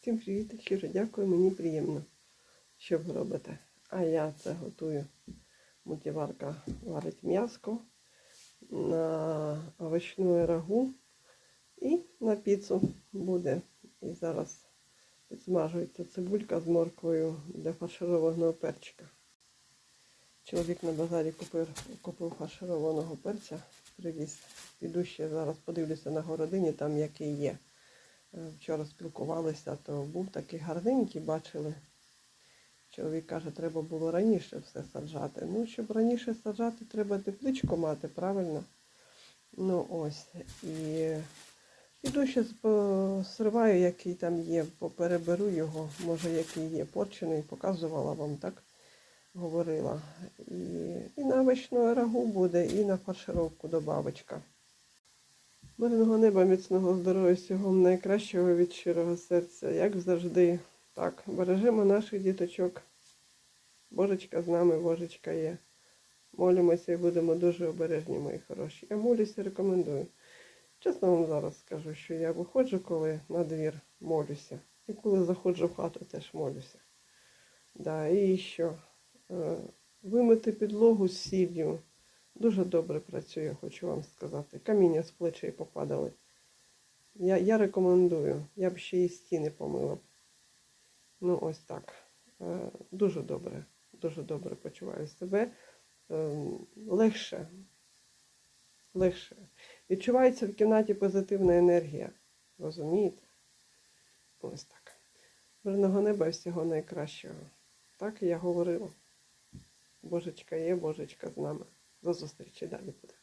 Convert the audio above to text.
Всім привіт, щиро дякую, мені приємно, що ви робите. А я це готую. Мультиварка варить м'яско на овочну рагу і на піцу буде. І зараз підсмажується цибулька з морквою для фаршированого перчика. Чоловік на базарі купив, купив фаршированого перця, привіз. Піду ще зараз подивлюся на городині, там який є. Е, Вчора спілкувалися, то був такий гарненький, бачили. Чоловік каже, треба було раніше все саджати. Ну, щоб раніше саджати, треба тепличку мати, правильно? Ну ось. І піду ще сриваю, який там є, попереберу його, може який є порчений, показувала вам, так? Говорила. І, і на овочну рагу буде, і на фаршировку добавочка. Мирного неба, міцного здоров'я, всього найкращого від щирого серця, як завжди. Так, бережемо наших діточок. Божечка з нами, Божечка є. Молимося і будемо дуже обережні, мої хороші. Я молюся, рекомендую. Чесно вам зараз скажу, що я виходжу, коли на двір молюся. І коли заходжу в хату, теж молюся. Да, і що? Е, Вимити підлогу з сіллю. Дуже добре працює, хочу вам сказати. Каміння з плечей попадали. Я, я рекомендую. Я б ще і стіни помила. Ну, ось так. Е, Дуже добре. Дуже добре почуваю себе. Е, Легше. Легше. Відчувається в кімнаті позитивна енергія. Розумієте? Ось так. Мирного неба і всього найкращого. Так я говорила. Божечка є, Божечка з нами. До зустрічі далі буде.